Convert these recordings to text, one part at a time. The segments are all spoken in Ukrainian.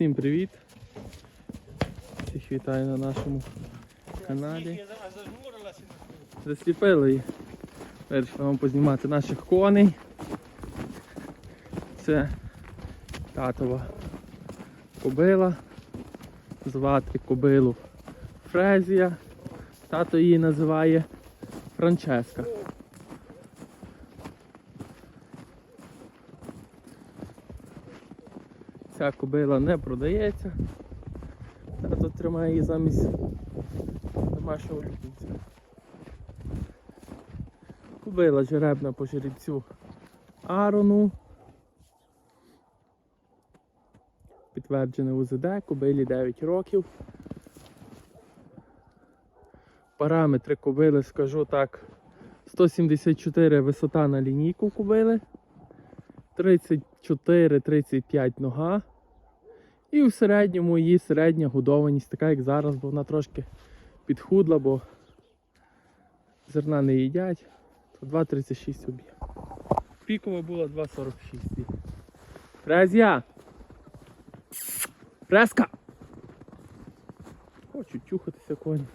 Всім привіт! Всіх вітаю на нашому каналі. Засліпили її. Вирішили вам познімати наших коней. Це татова кобила. Звати кобилу Фрезія. Тато її називає Франческа. Ця кобила не продається. Тато тримає її замість домашнього улюбленця. Кобила жеребна по жеребцю Арону. Підтверджене УЗД, кобилі 9 років. Параметри кобили, скажу так, 174 висота на лінійку кобили, 34-35 нога. І в середньому її середня годованість, така як зараз, бо вона трошки підхудла, бо зерна не їдять, то 2,36 об'єм. Пікова була 2,46. Фрезія! Фреска! Хочу чухатися коні.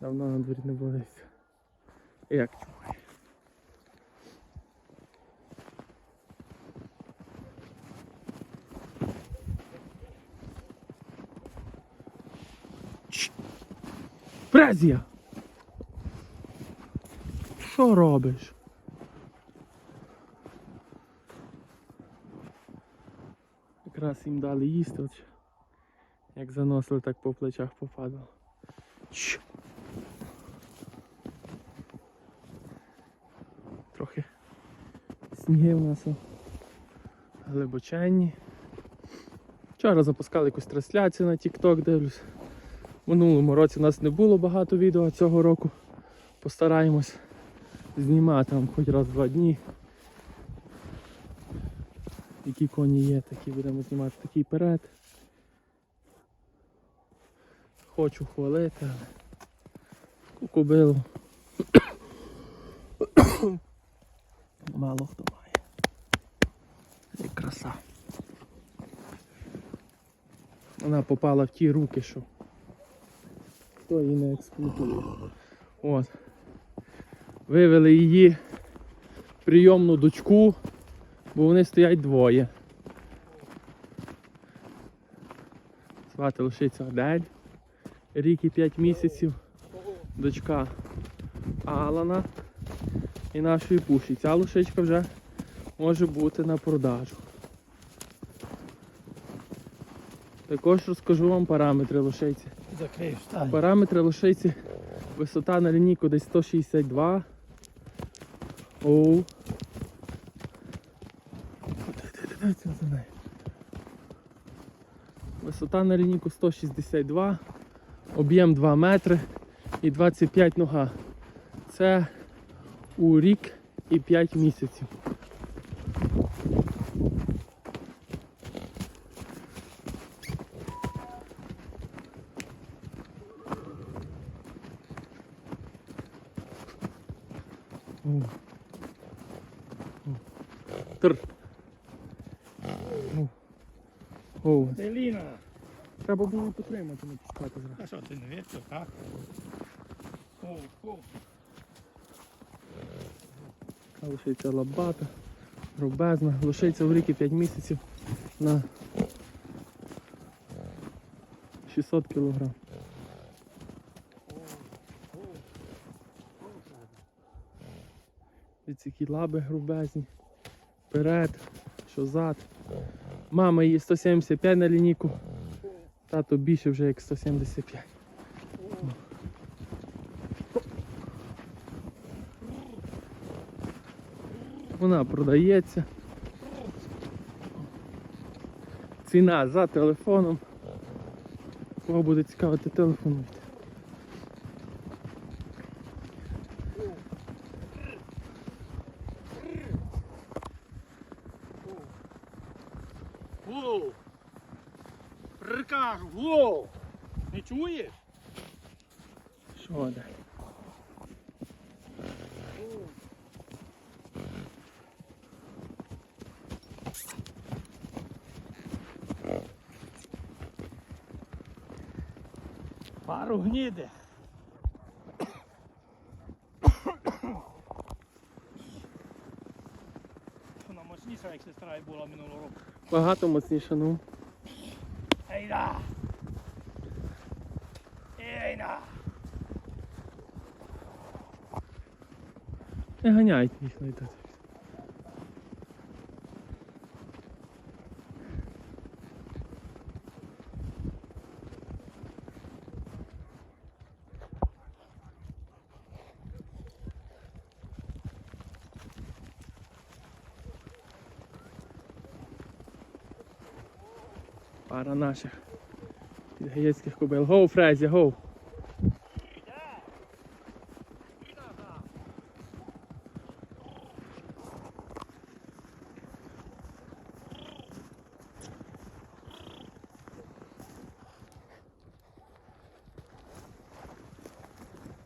Давно на дворі не булився. Як чухає? Фрезія! Що робиш? Якраз їм дали їсти, от, як заносили, так по плечах попадало. Чш! Трохи сніги в нас глибоченні. Вчора запускали якусь трансляцію на TikTok, дивлюсь. В минулому році у нас не було багато відео, цього року постараємось знімати вам хоч раз в два дні. Які коні є, такі будемо знімати такий перед. Хочу хвалити, але кукубилу. Мало хто має. Як краса. Вона попала в ті руки, що хто її не експлуатує. От. Вивели її прийомну дочку, бо вони стоять двоє. Звати лишиться Адель. Рік і 5 місяців. Дочка Алана і нашої пуші. Ця лошичка вже може бути на продажу. Також розкажу вам параметри лошиці. Закрив стань. Параметри лошиці. Висота на лінійку десь 162. Оу. Висота на лінійку 162, об'єм 2 метри і 25 нога. Це у рік і 5 місяців. Тр. О. О. Треба було потримати, не пускати зразу. А що ти не вірш, так? О, о. Лишиться лабата, рубезна, лишиться в ріки 5 місяців на 600 кг. Від ці лаби грубезні. Вперед, що зад. Мама її 175 на лінійку. Тато більше вже як 175. Вона продається. Ціна за телефоном. Кого буде цікавити телефонуйте. Чуєш? Що далі? Пару гніде. Вона мощніша, як сестра і була минулого року. Багато мощніша, ну. ей да! Ейда! Не ганяйте їх знайдете. Пара наших підгаєцьких кобил. Гоу, Фрезі, гоу!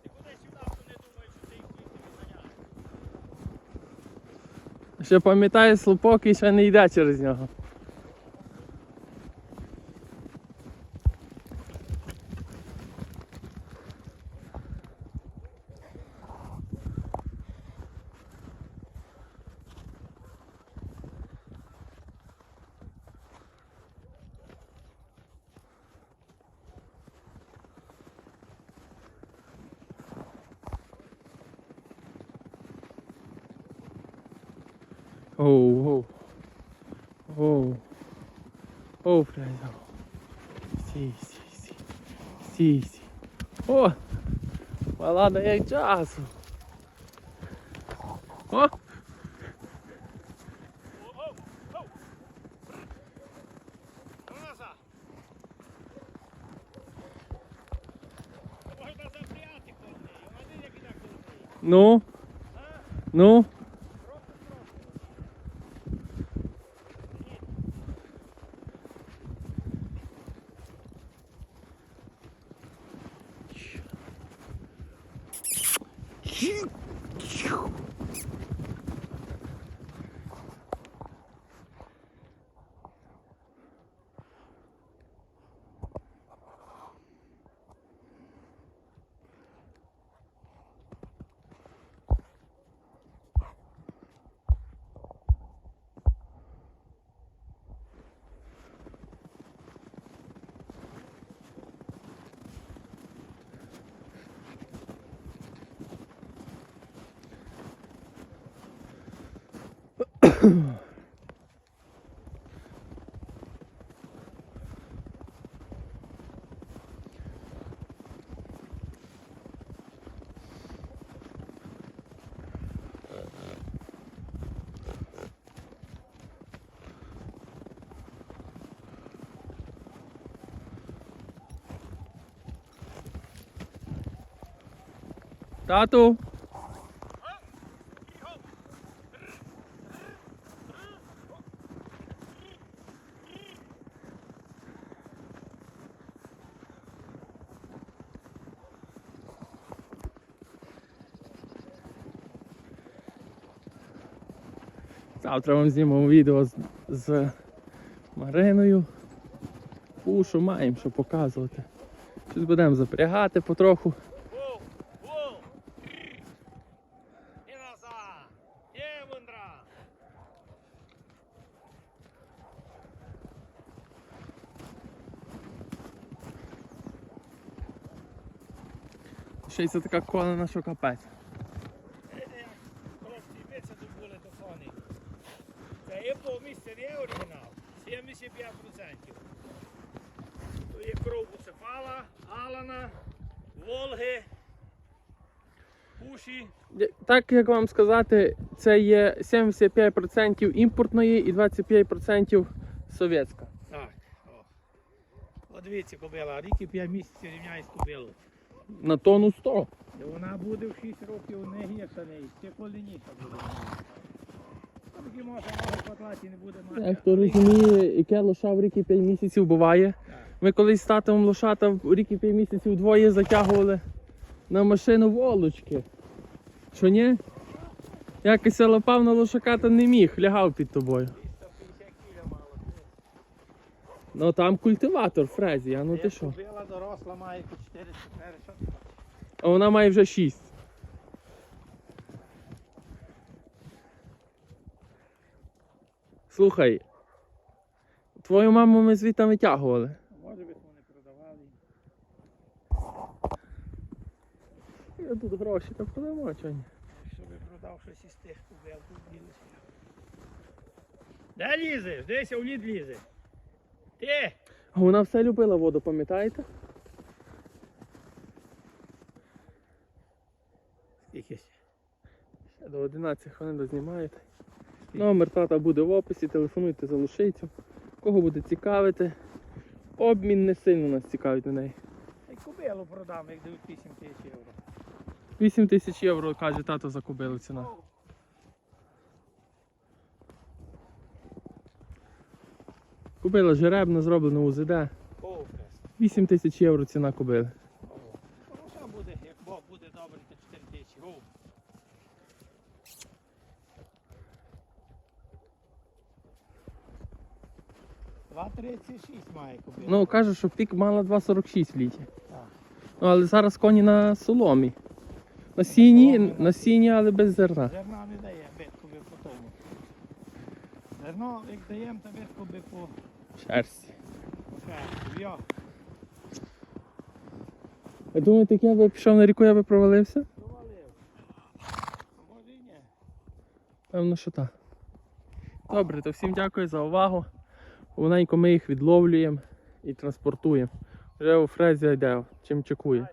Ти куди сюди, хто не думає, що ти їх тільки відганяєш? Ще пам'ятає слупок і ще не йде через нього. Оу, оу. Оу. Оу, Фреза. Сі, сі, сі. Сі, сі. О! Мала дає часу. О! Ну назад! Можна Тату. Завтра вам знімемо відео з, з Мариною. Пушу маємо що показувати. Щось будемо запрягати потроху. Є. Ще й це така колена, що капець. Це тут є повмісце, не є оригінал. 75%. То є кров Буцефала, Алана, Волги, Пуші. Так як вам сказати, це є 75% імпортної і 25% совєтська. Так. О. Дивіться, кобила, рік і 5 місяців рівняє з кобилою. На тонну 100. І вона буде в 6 років не гірша неї, ще колініша буде. А може може потлаті не буде мати. Як хто розуміє, яке лоша в рік і 5 місяців буває. Ми колись з татом лошата в рік і 5 місяців двоє затягували на машину волочки. Що ні? Якось лапав на лошака та не міг, лягав під тобою. 350 кіля мало. Ну там культиватор фрезі, а ну ти що? Кобила доросла має по 4 4 що? А вона має вже 6. Слухай, твою маму ми звідти витягували. Може би вони продавали. Я тут гроші, та продамо чого ні. Щось із тих кубел, тут ділися. Де лізеш? Десь у лід лізе. Ти! Вона все любила воду, пам'ятаєте? Скільки ще? Ще до 11 хвилин дознімаєте. Номер тата буде в описі, телефонуйте за лошицю. Кого буде цікавити. Обмін не сильно нас цікавить на неї. Й кубилу продам, як дають 8 тисяч євро. 8 тисяч євро, каже тато за кобилу ціна. Кобила жеребна, зроблена УЗД. 8 тисяч євро ціна кобили. Хороша буде, як Бог буде добрий, то 4 тисячі. Два 36 має кубила. Ну, каже, що пік мала 2,46 в літі. Так. Ну, але зараз коні на соломі. На сіні, але без зерна. Зерна не дає, битку би по тому. Зерно, як даємо, то битку би по Шерсті. шерсті. Йо, Ви думаєте, як я би пішов на ріку, я би провалився? провалив. Може і ні. Певно, що так. Добре, то всім дякую за увагу. Повненько ми їх відловлюємо і транспортуємо. Вже у фрезі йде, чим чекує.